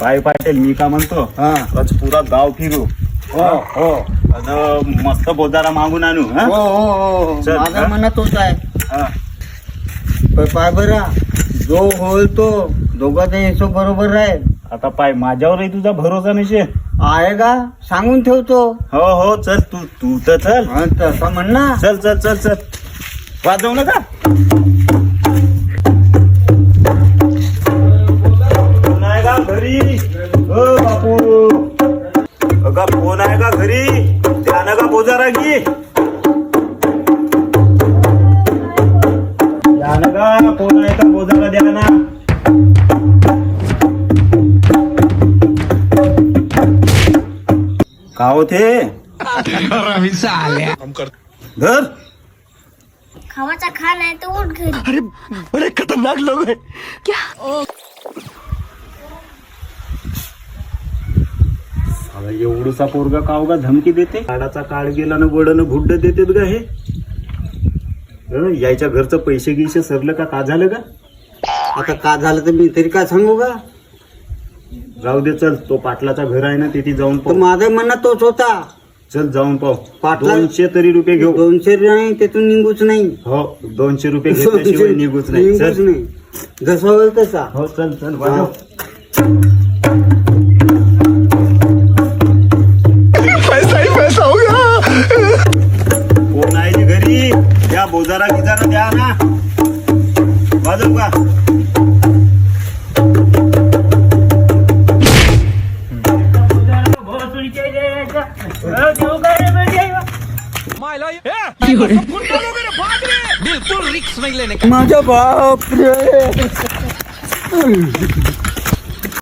पाय पाटील मी का म्हणतो? हा. आज पुरा गाव फिरू. हो. हो? आणि मस्त बोजारा मागून आणू हा? हो हो हो चल, माझा हा? मनात होत आहे. हा. पण पाय बरा जो होईल तो दोघांचा हिशोब बरोबर राहील. आता पाय माझ्यावरही तुझा भरोसा नसे आहे का? सांगून ठेवतो. हो हो चल तू तू तर चल. हा, तसं म्हण ना. चल चल चल चल. वाजवू नका. घरी? हो बापू. अगा कोण आहे का घरी? त्यानं का बोजारा त्यानं का? आहे का बोजारा द्या ना का होते धर. खावाचा खा नाही तर उठ घरी. अगं, एवढूसा पोरगा काव का धमकी देते? काडाचा काळ गेला ना वडनं भुड्ड देतेत का हे. हं, यायच्या घरचं पैसे गिसे सरलं का? का झालं का आता का झालं तर मी तरी काय सांगू का जाऊ दे चल. तो पाटलाचा घर आहे ना तिथे जाऊन तो पाहू माझ्या मनात तोच होता. चल जाऊन पाहू. पाटला- दोनशे तरी रुपये घेऊ. दोनशे नाही त्यातून निघूच नाही. हो दोनशे रुपये घेतल्याशिवाय निघूच नाही. निघूच नाही. जसं होईल तसा. हो चल चल वाजव. घरी या बोजारा गिजारा द्या ना. वाजव का माझा बाप रे